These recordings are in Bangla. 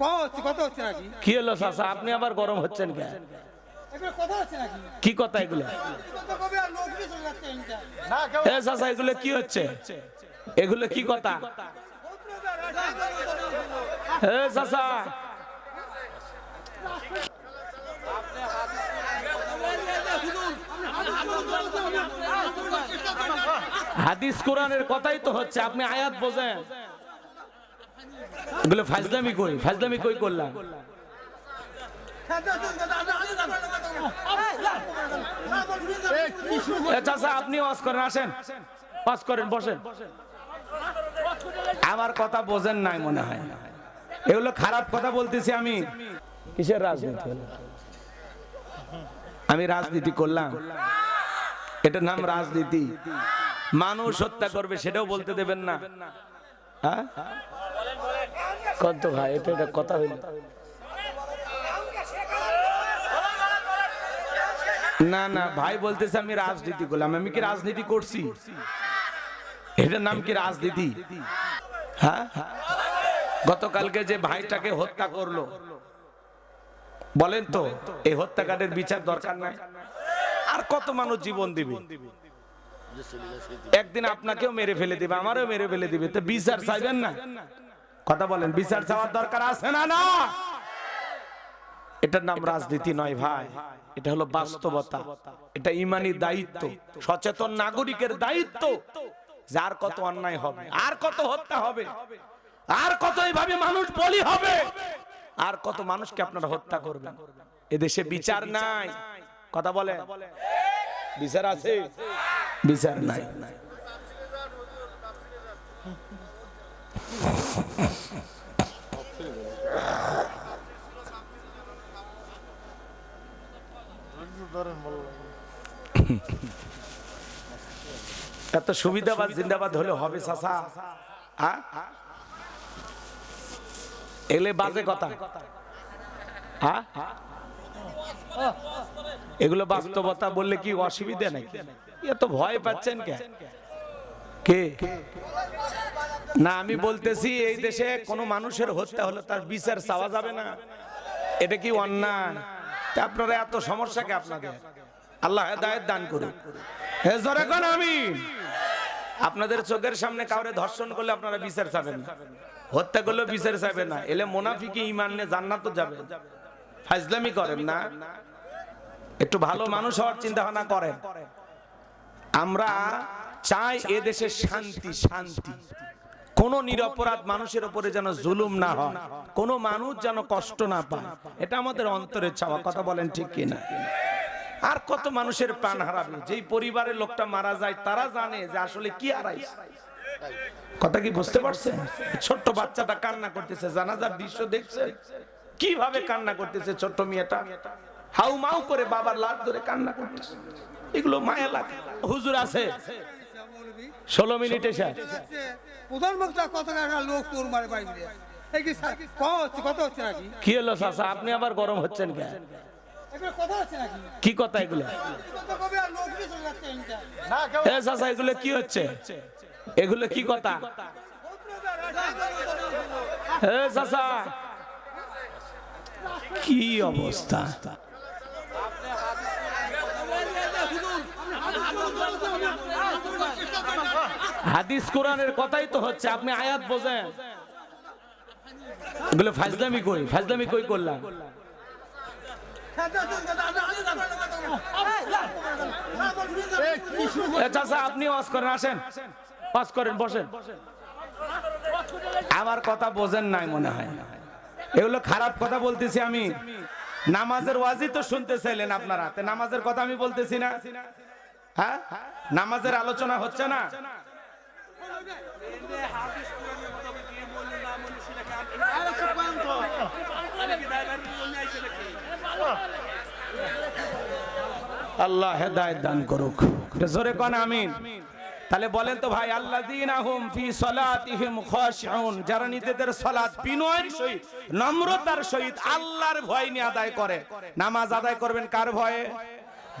কম হচ্ছে নাকি? কি হলো চাচা? আপনি আবার গরম হচ্ছেন কেন? কথা কি কথা এগুলো? এ চাচা এগুলো কি হচ্ছে? এগুলো কি কথা? এ চাচা। হাদিস কোরআনের কথাই তো হচ্ছে আপনি আয়াত বোঝেন। এগুলো ফাজলামি কই ফাজলামি কই করলাম? আপনি ওয়াজ করেন, আসেন। ওয়াজ করেন, বসেন। আমার কথা বোঝেন নাই মনে হয়। এগুলো খারাপ কথা বলতেছি আমি। কিসের রাজনীতি আমি রাজনীতি করলাম। এটার নাম রাজনীতি। মানুষ হত্যা করবে, সেটাও বলতে দেবেন না। হ্যাঁ? কত ভাই, এটা এটা কথা হইল। না না, ভাই বলতেছে আমি রাজনীতি করলাম। আমি কি রাজনীতি করছি? এটার নাম কি রাজনীতি? হ্যাঁ? গতকালকে যে ভাইটাকে হত্যা করল, বলেন তো, এই হত্যাকাণ্ডের বিচার দরকার নাই? আর কত মানুষ জীবন দিবে? একদিন আপনাকেও মেরে ফেলে দিবে, আমারও মেরে ফেলে দিবে। তো বিচার চাইবেন না? কথা বলেন বিচার চাওয়ার দরকার আছে না না? এটার নাম রাজনীতি নয় ভাই। এটা হলো বাস্তবতা। এটা ইমানি দায়িত্ব। সচেতন নাগরিকের দায়িত্ব। যার কত অন্যায় হবে আর কত হত্যা হবে আর কত এইভাবে মানুষ বলি হবে আর কত মানুষকে আপনারা হত্যা করবেন। এদেশে বিচার নাই। কথা বলে বিচার আছে। বিচার নাই। এত সুবিধাবাদ জিন্দাবাদ হলে হবে, চাচা। হ্যাঁ? এলে বাজে কথা। হ্যাঁ? এগুলো বাস্তবতা বললে কি অসুবিধা নাকি? এত ভয় পাচ্ছেন কে? কে? না, আমি বলতেছি, এই দেশে কোনো মানুষের হত্যা হলে তার বিচার চাওয়া যাবে না। এটা কি অন্যায়? তা আপনারা এত সমস্যা কে আপনাদের? আল্লাহ হেদায়েত দান করুন হে জোরে কোন আমি আপনাদের চোখের সামনে কাউরে ধর্ষণ করলে আপনারা বিচার চাবেন না। হত্যা করলেও বিচার চাবেন না। এলে মোনাফিকি ইমান নিয়ে জান্নাত তো যাবে। ফাজলামি করেন না। একটু ভালো মানুষ হওয়ার চিন্তা ভাবনা করেন। আমরা চাই এ দেশে শান্তি। শান্তি। কোন নিরপরাধ মানুষের উপরে যেন জুলুম না হয়, কোন মানুষ যেন কষ্ট না পায়, এটা আমাদের অন্তরের চাওয়া, কথা বলেন ঠিক কিনা? আর কত মানুষের প্রাণ হারাবে? যেই পরিবারের লোকটা মারা যায়, তারা জানে যে আসলে কি হারাইছে। কথা কি বুঝতে পারছেন? ছোট্ট বাচ্চাটা কান্না করতেছে, জানাজার দৃশ্য দেখছে? কীভাবে কান্না করতেছে ছোট্ট মেয়েটা? হাউ মাউ করে বাবার লাভ ধরে কান্না করতেছে। এগুলো মায়া লাগে। হুজুর আছে? ষোলো মিনিটে শেষ প্রধান বক্তা কত টাকা লোক তোর মারে বাইরে কি স্যার, কত হচ্ছে নাকি? কি হলো চাচা আপনি আবার গরম হচ্ছেন কেন? কি কথা এগুলো? চাচা এগুলো কি হচ্ছে? এগুলো কি কথা? চাচা কি অবস্থা? হাদিস কোরআনের কথাই তো হচ্ছে, আপনি আয়াত বোঝেন। এগুলো ফাজলামি কই ফাজলামি কই করলাম? আপনি ওয়াজ করেন, আসেন। ওয়াজ করেন, বসেন। আমার কথা বোঝেন নাই মনে হয়। এগুলো খারাপ কথা বলতেছি আমি। নামাজের ওয়াজই তো শুনতে চাইলেন আপনারা। নামাজের কথা আমি বলতেছি না। হ্যাঁ? নামাজের আলোচনা হচ্ছে না। আল্লাহ হেদায়েত দান করুক। জোরে কোন, আমিন। তাহলে বলেন তো ভাই, আল্লাযীনা হুম ফি সালাতিহিম খাশিউন। যারা নিজেদের সালাত বিনয়ের সহিত, নম্রতার সহিত আল্লাহর ভয় নিয়ে আদায় করে, নামাজ আদায় করবেন কার ভয়ে?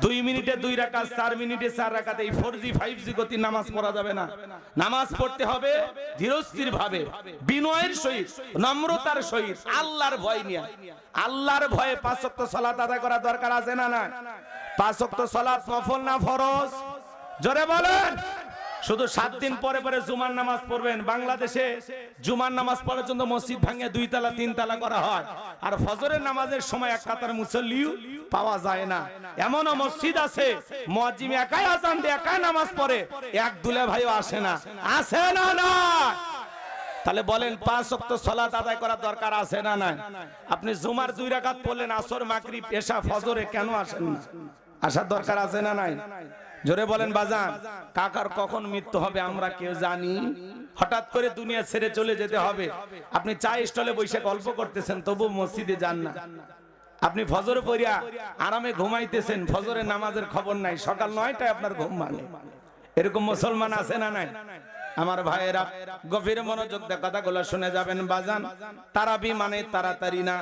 দুই মিনিটে দুই রাকাত, চার মিনিটে চার রাকাত, এই ফোর জি ফাইভ জি গতি নামাজ পড়া যাবে না। নামাজ পড়তে হবে ধীরস্থির ভাবে, বিনয়ের সহিত, নম্রতার সহিত, আল্লাহর ভয় নিয়ে। আল্লাহর ভয়ে পাঁচ সলাত আদায় করা দরকার আছে না না পাঁচ ওয়াক্ত সালাত নফল না ফরজ? জোরে বলেন। শুধু সাত দিন পরে পরে জুমার নামাজ পড়বেন। বাংলাদেশে জুমার নামাজ পড়ার জন্য মসজিদ ভাঙে দুই তালা তিন তালা করা হয়। আর ফজরের নামাজের সময় এক কাতার মুসল্লিও পাওয়া যায় না। এমনও মসজিদ আছে, মুয়াজ্জিম একাই দিয়ে একাই নামাজ পড়ে, এক দুলে ভাইও আসে না। আসে না না। তাহলে বলেন, পাঁচ ওয়াক্ত সালাত আদায় করার দরকার আছে না নাই? আপনি জুমার দুই রাকাত পড়লেন, আসর, মাগরিব, এশা, ফজরে কেন আসেন না? আসার দরকার আছে না নাই? জোরে বলেন, বাজান, কাকার কখন মৃত্যু হবে আমরা কেউ জানি। হঠাৎ করে দুনিয়া ছেড়ে চলে যেতে হবে। আপনি চা স্টলে বৈশাখ গল্প করতেছেন, তবু মসজিদে যান না। আপনি ফজরে পড়িয়া আরামে ঘুমাইতেছেন ফজরে নামাজের খবর নাই, সকাল নয়টায় আপনার ঘুম মানে এরকম মুসলমান আছে না নাই? আমার ভাইয়েরা, গভীর মনোযোগ কথাগুলো শুনে যাবেন, বাজান। তারাবি মানে তাড়াতাড়ি না।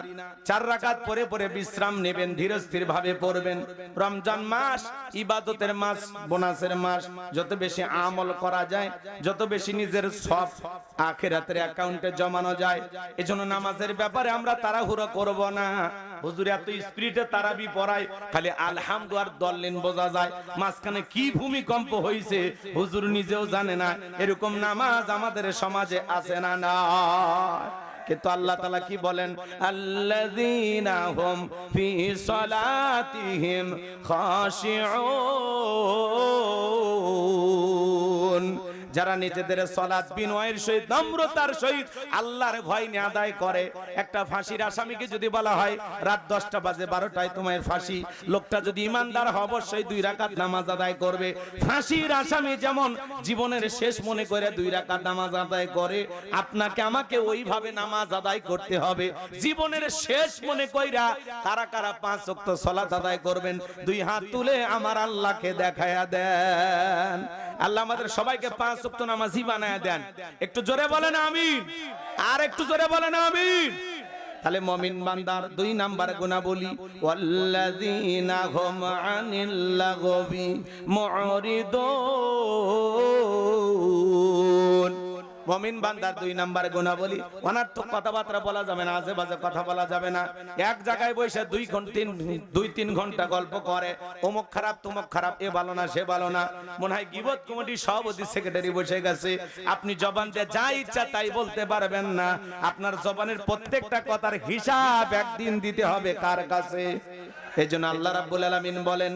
চার রাকাত পরে পরে বিশ্রাম নেবেন ধীরস্থির ভাবে পড়বেন। রমজান মাস ইবাদতের মাস, বোনাসের মাস। যত বেশি আমল করা যায়, যত বেশি নিজের সব আখেরাতের অ্যাকাউন্টে জমানো যায়, এজন্য নামাজের ব্যাপারে আমরা তাড়াহুড়ো করব না। হুজুর, এত স্পিরিটে তারাবি পড়ায়, খালি আলহামদু আর দল্লেন বোঝা যায়। মাঝখানে কি ভূমিকম্প হয়েছে হুজুর নিজেও জানে না, এরকম নামাজ আমাদের সমাজে আছে না না কিন্তু আল্লাহ তালা কি বলেন? আল্লাযীনা হুম ফি যারা নিজেদের সলাৎ বিনয়ের সহিত, নম্রতার সহিত আল্লাহর ভয় নিয়ে আদায় করে, একটা ফাঁসির আসামিকে যদি বলা হয়, রাত দশটা বাজে, বারোটায় তোমার ফাঁসি। লোকটা যদি ইমানদার হয়, অবশ্যই দুই রাকাত নামাজ আদায় করবে। ফাঁসির আসামি যেমন জীবনের শেষ মনে করে দুই রাকাত নামাজ আদায় করে, আপনাকে আমাকে ওইভাবে নামাজ আদায় করতে হবে। জীবনের শেষ মনে কইরা কারা কারা পাঁচ ওয়াক্ত সলাত আদায় করবেন, দুই হাত তুলে আমার আল্লাহকে দেখায়া দেন। আল্লাহ আমাদের সবাইকে পাঁচ সপ্ত নামাজি বানায় দেন। একটু জোরে বলেন আমি আর একটু জোরে বলেন আমি তাহলে মমিন বান্দার দুই নাম্বার গুণা বলি ওয়াল্লাযীনা হুম আনিল লাগবি মুরিদুন মমিন বান্দার দুই নাম্বার গুণা বলি অনার্থক কথাবার্তা বলা যাবে না আজে বাজে কথা বলা যাবে না। এক জায়গায় বসে দুই ঘণ্টা দুই, তিন ঘণ্টা গল্প করে, অমুক খারাপ, তুমুক খারাপ, এ ভালো না, সে ভালো না। মনে হয় গিবত কমিটির সভাপতি সেক্রেটারি বসে গেছে। আপনি জবান দিয়ে যা ইচ্ছা তাই বলতে পারবেন না। আপনার জবানের প্রত্যেকটা কথার হিসাব একদিন দিতে হবে কার কাছে? এই জন্য আল্লাহ রাব্বুল আলামিন বলেন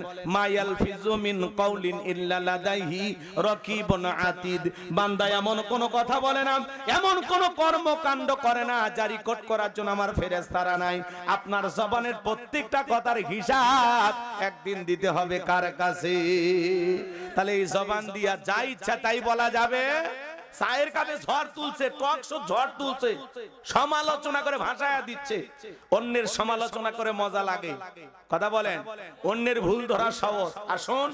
ফিজু মিন কাউলিন ইল্লা লাদাইহি আতিদ। বান্দা এমন কোন কথা বলে না, এমন কোন কর্মকাণ্ড করে না জারি কোট করার জন্য আমার ফেরেশতারা নাই। আপনার জবানের প্রত্যেকটা কথার হিসাব একদিন দিতে হবে কার কাছে? তাহলে এই জবান দিয়া যা ইচ্ছা তাই বলা যাবে। চায়ের কাপে ঝড় তুলছে, টক শো ঝড় তুলছে, সমালোচনা করে দিচ্ছে। অন্যের সমালোচনা করে মজা লাগে। কথা বলেন, অন্যের ভুল ধরা সহজ। আসুন,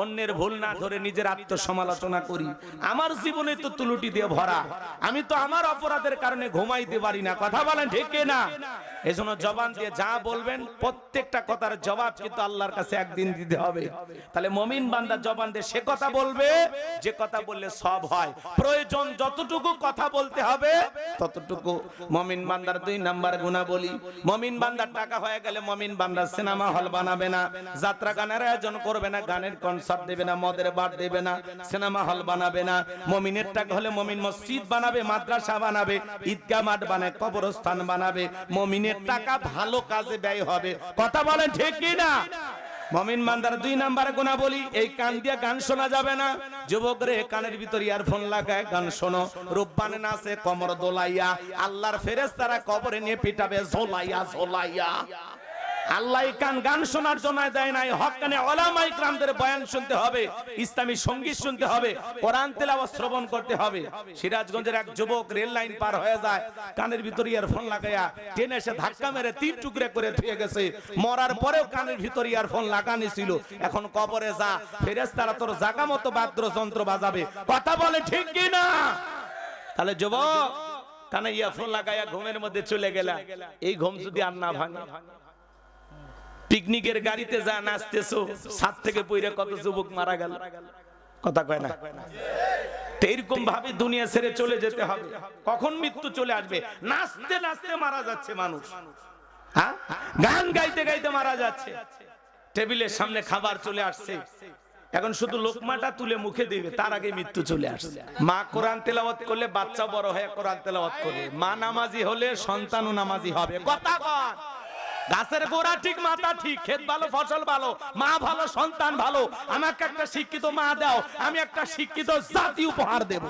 অন্যের ভুল না ধরে নিজের আত্মসমালোচনা করি। আমার জীবনে তো তুলুটি দিয়ে ভরা। আমি তো আমার অপরাধের কারণে ঘুমাইতে পারি না। কথা বলেন, ঠিক না? এজন্য জবান দিয়ে যা বলবেন, প্রত্যেকটা কথার জবাব কিন্তু আল্লাহর কাছে একদিন দিতে হবে। তাহলে মমিন বান্দা জবান দিয়ে সে কথা বলবে, যে কথা বললে সব হয়। প্রয়োজন যতটুকু কথা বলতে হবে, ততটুকু। মমিন বান্দার দুই নাম্বার গুণা বলি মমিন বান্দার টাকা হয়ে গেলে মমিন বান্দার সিনেমা হল বানাবে না। যাত্রা গানের আয়োজন করবে না, গানের কনসার্ট দেবে না, মদের বার দেবে না, সিনেমা হল বানাবে না। মমিনের টাকা হলে মমিন মসজিদ বানাবে, মাদ্রাসা বানাবে, ঈদগাহ মাঠ বানায়, কবরস্থান বানাবে। মমিনের টাকা ভালো কাজে ব্যয় হবে। কথা বলেন ঠিক না মমিন মান্দার দুই নাম্বার গুণা বলি এই কান দিয়ে গান শোনা যাবে না। যুবক রে কানের ভিতর ইয়ারফোন লাগায়, গান শোনো। রূপবান নাচে কমর দোলাইয়া, আল্লাহর ফেরেশতারা কবরে নিয়ে পিটাবে, ঝোলাইয়া ঝোলাইয়া। আল্লাহ কান গান শোনার জন্য দেয় নাই। হক কানে ওলামাই ক্রামদের বয়ান শুনতে হবে, ইসলামী সংগীত শুনতে হবে, কোরআন তেলাওয়াত শ্রবণ করতে হবে। সিরাজগঞ্জের এক যুবক রেল লাইন পার হয়ে যায়, কানের ভিতর ইয়ারফোন লাগাইয়া ট্রেনে এসে ধাক্কা মেরে তিন টুকরে করে থুয়ে গেছে। মরার পরেও কানের ভিতর ইয়ারফোন লাগানি ছিল। এখন কবরে যা, ফেরেশতারা তোর জাগা মতো বাদ্র যন্ত্র বাজাবে। কথা বলে ঠিক কি না? তাহলে যুবক, কানে ইয়ারফোন লাগাইয়া ঘুমের মধ্যে চলে গেলা। এই ঘুম যদি আর না ভাঙে পিকনিকের গাড়িতে যা নাচতেছো সাত থেকে পইরে কত যুবক মারা গেল? কথা কয় না? তো এরকম ভাবে দুনিয়া ছেড়ে চলে যেতে হবে। কখন মৃত্যু চলে আসবে? নাচতে নাচতে মারা যাচ্ছে মানুষ। হ্যাঁ? গান গাইতে গাইতে মারা যাচ্ছে। টেবিলের সামনে খাবার চলে আসছে। এখন শুধু লোকমাটা তুলে মুখে দিবে, তার আগে মৃত্যু চলে আসছে। মা কোরআন তেলাওয়াত করলে বাচ্চা বড় হয়ে কোরআন তেলাওয়াত করবে। মা নামাজি হলে সন্তানও নামাজি হবে। কথা কন। গাছের গোড়া ঠিক, মাথা ঠিক, ক্ষেত ভালো, ফসল ভালো, মা ভালো, সন্তান ভালো। আমাকে একটা শিক্ষিত মা দাও, আমি একটা শিক্ষিত জাতি উপহার দেব।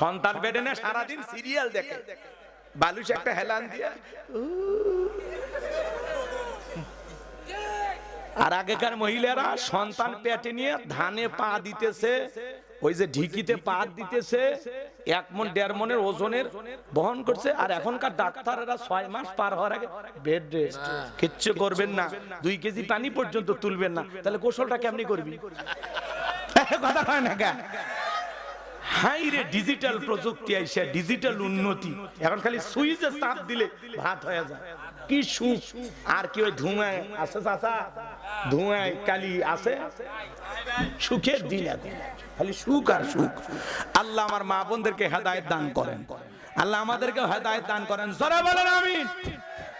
সন্তান বেডে না, সারাদিন সিরিয়াল দেখে। বালুস একটা হেলান দিয়ে। আর আগেকার মহিলারা সন্তান পেটে নিয়ে ধানে পা দিতেছে, ওই যে ঢিকিতে পা দিতেছে এক মন দেড় মনের ওজনের বহন করছে আর এখনকার ডাক্তাররা ছয় মাস পার হওয়ার আগে বেড রেস্ট কিচ্ছু করবেন না। দুই কেজি পানি পর্যন্ত তুলবেন না। তাহলে কৌশলটা কেমনি করবি? কথা হয় না কেন? হাই রে ডিজিটাল প্রযুক্তি আইসা ডিজিটাল উন্নতি। এখন খালি সুইচে চাপ দিলে ভাত হয়ে যায়। কি সুখ? আর কি ওই ধুঁয়ায় আছে চাচা? ধুঁয়ায় কালি আছে? সুখের দিন খালি সুখ আর সুখ। আল্লাহ আমার মা বোনদেরকে হেদায়েত দান করেন। আল্লাহ আমাদেরকে হেদায়েত দান করেন। জোরে বলেন আমিন।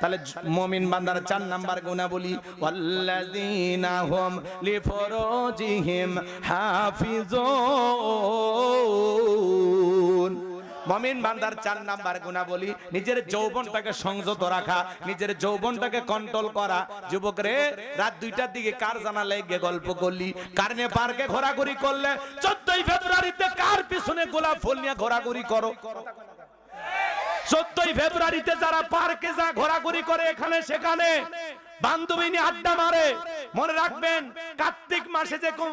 তাহলে মমিন বান্দার চার নাম্বার গুণা বলি, ওয়াল্লাযীনা হুম লিফুরুজিহিম হাফিজুন। মমিন বান্দার চার নাম্বার গুণা বলি নিজের যৌবনটাকে সংযত রাখা, নিজের যৌবনটাকে কন্ট্রোল করা। যুবক রে, রাত দুইটার দিকে কার জানা লেগে গল্প করলি? কারণে পার্কে ঘোরাঘুরি করলে? চোদ্দই ফেব্রুয়ারিতে কার পিছনে গোলাপ ফুল নিয়ে ঘোরাঘুরি করো? চোদ্দই ফেব্রুয়ারিতে যারা পার্কে যা ঘোরাঘুরি করে এখানে, সেখানে। বান্ধবী আড্ডা মারে। মনে রাখবেন, কার্তিক মাসে যেরকম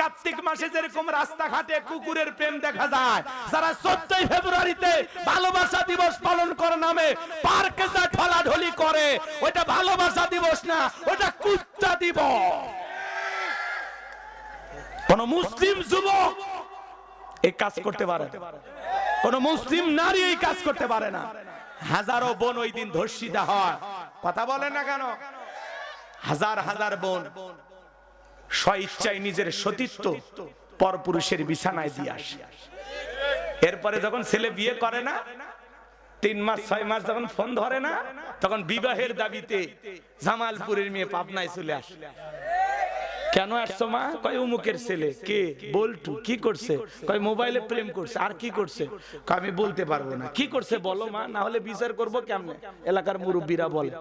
কার্তিক মাসে যেরকম রাস্তাঘাটে কুকুরের প্রেম দেখা যায়। যারা চোদ্দই ফেব্রুয়ারিতে ভালোবাসা দিবস পালন করে নামে পার্কে যা ঢলাঢলি করে ওটা ভালোবাসা দিবস না ওটা কুত্তা দিবস। কোন মুসলিম যুবক এই কাজ করতে পারে কোন মুসলিম নারী এই কাজ করতে পারে না। হাজারো বোন ওই দিন ধর্ষিতা হয়। কথা বলেন না কেন? হাজার হাজার বোন স্বইচ্ছায় নিজের সতীত্ব পরপুরুষের বিছানায় দিয়ে আসে। এরপরে যখন ছেলে বিয়ে করে না, তিন মাস, ছয় মাস যখন ফোন ধরে না, তখন বিবাহের দাবিতে জামালপুরের মেয়ে পাবনায় চলে আসে। কেন আসছো মা? কয়, উমুকের ছেলে। কে? বলটু। কি করছে? কয়, মোবাইলে প্রেম করছে। আর কি করছে? আমি বলতে পারব না। কি করছে বলো মা? না হলে বিচার করব কেমনে? এলাকার মুরব্বীরা বলে।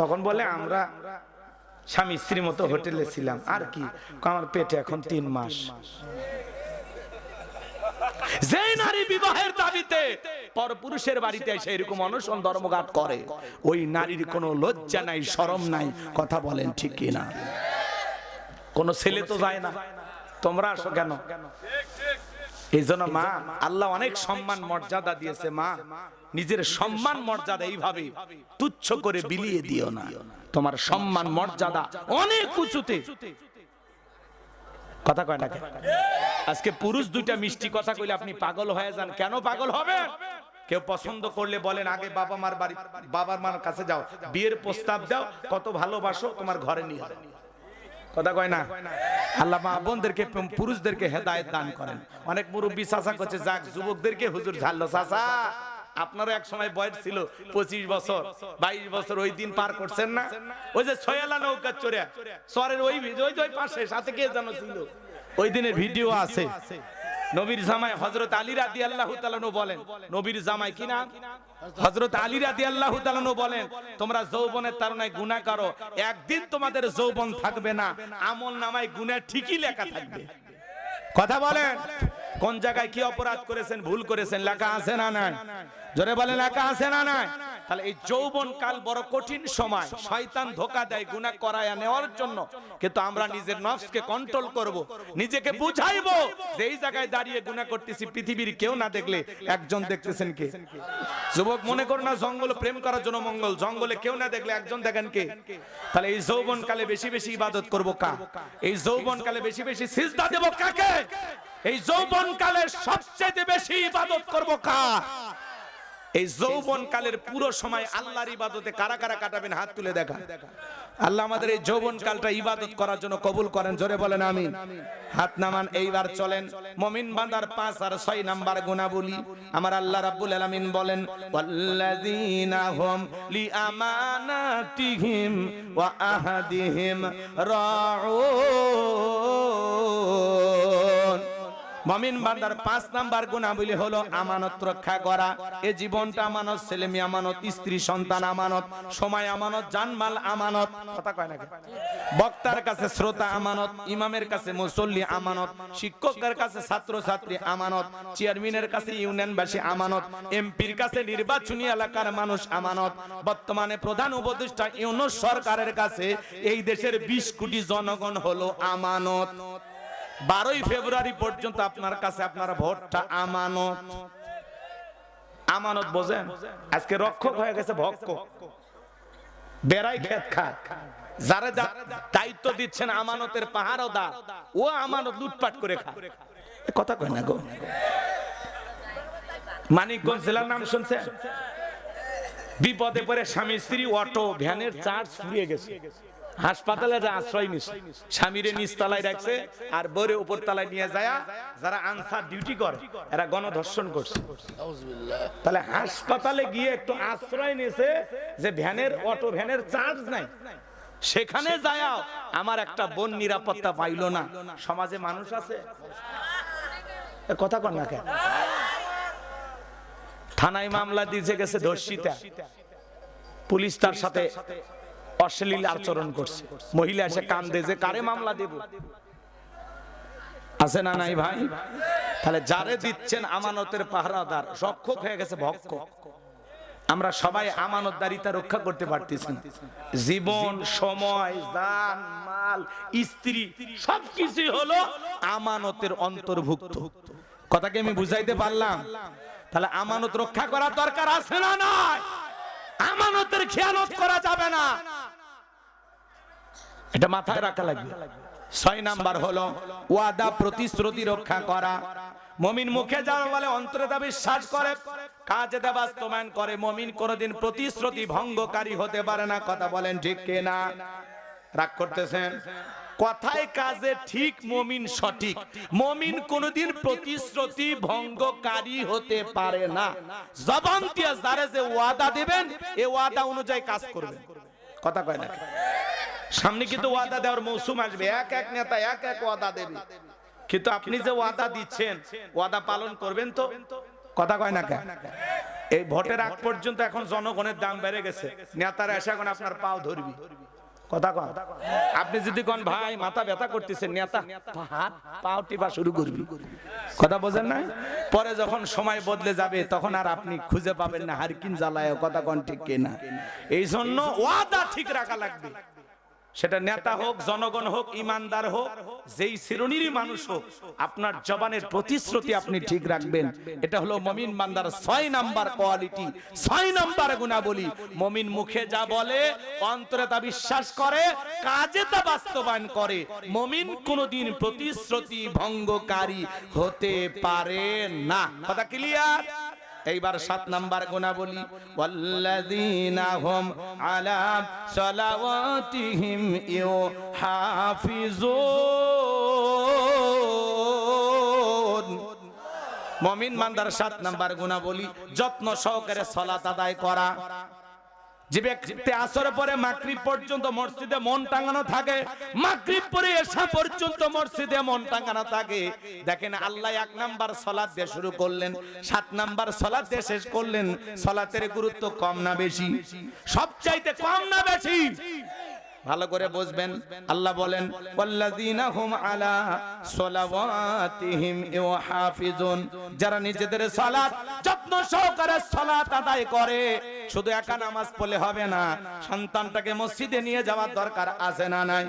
তখন বলে, আমরা স্বামী স্ত্রী মতো হোটেলে ছিলাম। আর কি? আমার পেটে এখন তিন মাস। যে নারী বিবাহের দাবিতে পরপুরুষের বাড়িতে এসে এরকম অনশন ধর্মঘাট করে, ওই নারীর কোনো লজ্জা নাই, শরম নাই, কথা বলেন ঠিক কিনা? কোন ছেলে তো যায় না। তোমরা আসো কেন? এই জন্য মা, আল্লাহ অনেক সম্মান, মর্যাদা দিয়েছে মা। নিজের সম্মান মর্যাদা এইভাবে তুচ্ছ করে বিলিয়ে দিও না। তোমার সম্মান মর্যাদা অনেক উঁচুতে। কথা কয় না আজকে পুরুষ দুইটা মিষ্টি কথা কইলে আপনি পাগল হয়ে যান। কেন পাগল হবে কেউ পছন্দ করলে বলেন, আগে বাবা মার বাড়ি, বাবার মার কাছে যাও। বিয়ের প্রস্তাব দাও, কত ভালোবাসো, তোমার ঘরে নিয়ে যাও। কথা কয় না? আল্লাহ মা বোনদেরকে, পুরুষদেরকে হেদায়েত দান করেন। অনেক মুরব্বী চাচা করছে, যাক, যুবকদেরকে হুজুর ঝাড়লো, চাচা। আপনারও এক সময় বয়স ছিল, পঁচিশ বছর, বাইশ বছর, ওই দিন পার করছেন না? ওই যে ছয়ালা নৌকা চড়ে সরের ওই ওই ওই পাশে, সাথে কে যেন ছিল? ওই দিনের ভিডিও আছে। নবীর জামাই হজরত আলী রাদি আল্লাহ বলেন, নবীর জামাই কি নাম? হজরত আলী রাদি আল্লাহ বলেন, তোমরা যৌবনের তারনায় গুনাহ করো, একদিন তোমাদের যৌবন থাকবে না, আমল নামায় গুনাহ ঠিকই লেখা থাকবে। কথা বলেন। কোন জায়গায় কি অপরাধ করেছেন, ভুল করেছেন, লেখা আছে না নাই? জোরে বলে লেখা আছে না নাই? তাহলে এই যৌবন কাল বড় কঠিন সময়। শয়তান ধোকা দেয়, গুনাহ করায়া নেওয়ার জন্য। কিন্তু আমরা নিজের নফসকে কন্ট্রোল করব, নিজেকে বুঝাইবো যে এই জায়গায় দাঁড়িয়ে গুনাহ করতেছি, পৃথিবীর কেউ না দেখলে একজন দেখতেছেন কে? যুবক, মনে করো না জঙ্গল প্রেম করার জন্য মঙ্গল, জঙ্গলে কেউ না দেখলে একজন দেখেন কে? তাহলে এই যৌবন কালে বেশি বেশি ইবাদত করব কা এই যৌবন কালে বেশি বেশি সিজদা দেব কাকে? এই যৌবন কালে সবচেয়ে বেশি ইবাদত করব কা এই যৌবন কালের পুরো সময় আল্লাহর ইবাদতে কারা কারা কাটাবেন? হাত তুলে দেখা। আল্লাহ আমাদের এই যৌবন কালটা ইবাদত করার জন্য কবুল করেন, জোরে বলেন আমি হাত নামান, এইবার চলেন। মমিন বান্দার পাঁচ আর ছয় নাম্বার গুণাবলী। আমার আল্লাহ রাব্বুল আলামিন বলেন, ওয়াল্লাযীনা হুম লিআমানাতিহিম ওয়া আহাদিহিম রাউন। মমিন বান্দার পাঁচ নাম্বার গুণাবলী হলো আমানত রক্ষা করা। এ জীবনটা আমানত, ছেলে মেয়ে আমানত, স্ত্রী, সন্তান আমানত, সময় আমানত, জানমাল আমানত। কথা কয় নাকি? বক্তার কাছে শ্রোতা আমানত, ইমামের কাছে মুসল্লি আমানত, শিক্ষকের কাছে ছাত্র ছাত্রী আমানত, চেয়ারম্যানের কাছে ইউনিয়নবাসী আমানত, এমপির কাছে নির্বাচনী এলাকার মানুষ আমানত। বর্তমানে প্রধান উপদেষ্টা ইউনুস সরকারের কাছে এই দেশের বিশ কোটি জনগণ হলো আমানত। বারোই ফেব্রুয়ারি পর্যন্ত আপনার কাছে আপনার ভোটটা আমানত। আমানত বোঝেন? আজকে রক্ষক হয়ে গেছে ভক্ক বেড়াই খেত খা যারা দায়িত্ব দিচ্ছেন আমানতের ও আমানত লুটপাট করে কথা কয় না গো। মানিকগঞ্জ জেলার নাম শুনছেন? বিপদে পড়ে স্বামী স্ত্রী অটো ভ্যানের চার্জ ফুরিয়ে গেছে। হাসপাতালে আশ্রয় নিছে, স্বামীরে নিচতলায় রাখছে আর বরে উপর তলায় নিয়ে যায় যারা আনসার ডিউটি করে, এরা গণধর্ষণ করছে। তাহলে হাসপাতালে গিয়ে একটু আশ্রয় নিয়েছে যে ভ্যানের, অটো ভ্যানের চার্জ নাই। সেখানে যায়াও আমার একটা বোন নিরাপত্তা পাইলো না। সমাজে মানুষ আছে? কথা কন না কেন? থানায় মামলা দিয়েছে গেছে ধর্ষিতা পুলিশ তার সাথে অশ্লীল আচরণ করছে। মহিলা এসে কান্দে যে, কারে মামলা দেব? আছে না নাই ভাই? তাহলে যারে দিচ্ছেন আমানতের পাহারাদার রক্ষক হয়ে গেছে ভক্ষ আমরা সবাই আমানতদারিতা রক্ষা করতে পারতেছি। জীবন, সময়, জান, মাল, স্ত্রী সবকিছু হলো আমানতের অন্তর্ভুক্ত। কথাকে আমি বুঝাইতে পারলাম? তাহলে আমানত রক্ষা করার দরকার আছে না নাই? আমানতের খেয়ালত করা যাবে না। এটা মাথায় রাখা লাগবে। ছয় নাম্বার হলো, ওয়াদা প্রতিশ্রুতি রক্ষা করা। মমিন মুখে যারা বলে অন্তরে তা বিশ্বাস করে, কাজে তা বাস্তবায়ন করে। মমিন কোনোদিন প্রতিশ্রুতি ভঙ্গকারী হতে পারে না, কথা বলেন ঠিক কিনা রাগ করতেছেন? কথায় কাজে ঠিক মমিন সঠিক। মমিন কোনোদিন প্রতিশ্রুতি ভঙ্গকারী হতে পারে না। জবান দিয়ে যারে যে ওয়াদা দিবেন, এ ওয়াদা অনুযায়ী কাজ করবেন। কথা কয় না? সামনে কিন্তু ওয়াদা দেওয়ার মৌসুম আসবে। এক এক নেতা এক এক ওয়াদা দেবে। কিন্তু আপনি যে ওয়াদা দিচ্ছেন ওয়াদা পালন করবেন তো? কথা কয় না কেন? এই ভোটের আগ পর্যন্ত এখন জনগণের দাম বেড়ে গেছে। নেতারা এসে এখন আপনার পাও ধরবি। কথা কন আপনি যদি কোন ভাই মাথা ব্যথা করতেছেন নেতা হাত পাও টিপা শুরু করবি। কথা বোঝেন না পরে যখন সময় বদলে যাবে তখন আর আপনি খুঁজে পাবেন না হারকিন জ্বালায়। কথা কন ঠিক কিনা? এই জন্য ওয়াদা ঠিক রাখা লাগবে। সেটা নেতা হোক জনগণ হোক ইমানদার হোক যেই শ্রেণীরই মানুষ হোক আপনার জবানের প্রতিশ্রুতি আপনি ঠিক রাখবেন। এটা হলো মমিন বান্দার ছয় নাম্বার কোয়ালিটি। ছয় নাম্বার গুণাবলী। মমিন মুখে যা বলে অন্তরে তা বিশ্বাস করে কাজে তা বাস্তবায়ন করে। মমিন কোনোদিন প্রতিশ্রুতি ভঙ্গকারী হতে পারে না। কথা ক্লিয়ার এইবার সাত নাম্বার গুণা বলি। ওয়াল্লাযীনা হুম আলা সালাওয়াতিহিম ইউহাফিজুন। মমিন মানদার সাত নাম্বার গুণা বলি, যত্ন সহকারে সলাত আদায় করা। যে ব্যক্তি আসরের পরে মাগরিব পর্যন্ত মসজিদে মন টাঙানো থাকে, মাগরিব পরে এসা পর্যন্ত মসজিদে মন টাঙানো থাকে। দেখেন আল্লাহ এক নাম্বার সালাত দিয়ে শুরু করলেন, সাত নাম্বার সালাত দিয়ে শেষ করলেন, সালাতের গুরুত্ব কম না বেশি? সবচাইতে কম না বেশি? ভালো করে বুঝবেন। আল্লাহ বলেন যারা নিজেদের সালাত যত্ন সহকারে সালাত আদায় করে, শুধু একা নামাজ পড়লে হবে না, সন্তানটাকে মসজিদে নিয়ে যাওয়ার দরকার আছে না নাই?